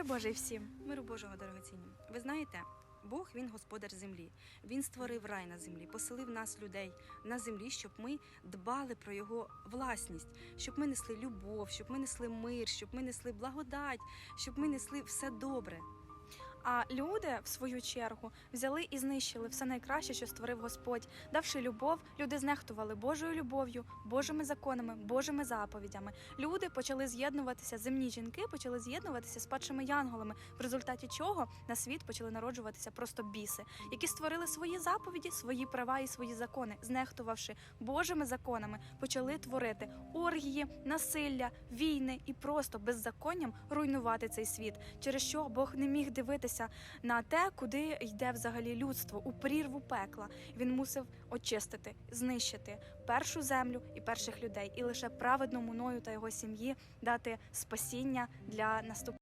Мир Божий всім. Миру Божого дорогоцінні. Ви знаєте, Бог він господар землі. Він створив рай на землі, поселив нас, людей, на землі, щоб ми дбали про його власність, щоб ми несли любов, щоб ми несли мир, щоб ми несли благодать, щоб ми несли все добре. А люди, в свою чергу, взяли і знищили все найкраще, що створив Господь. Давши любов, люди знехтували Божою любов'ю, Божими законами, Божими заповідями. Люди почали з'єднуватися, земні жінки почали з'єднуватися з падшими янголами, в результаті чого на світ почали народжуватися просто біси, які створили свої заповіді, свої права і свої закони, знехтувавши Божими законами, почали творити оргії, насилля, війни і просто беззаконням руйнувати цей світ, через що Бог не міг дивитися на те, куди йде взагалі людство у прірву пекла. Він мусив очистити, знищити першу землю і перших людей, і лише праведному Ною та його сім'ї дати спасіння для наступних.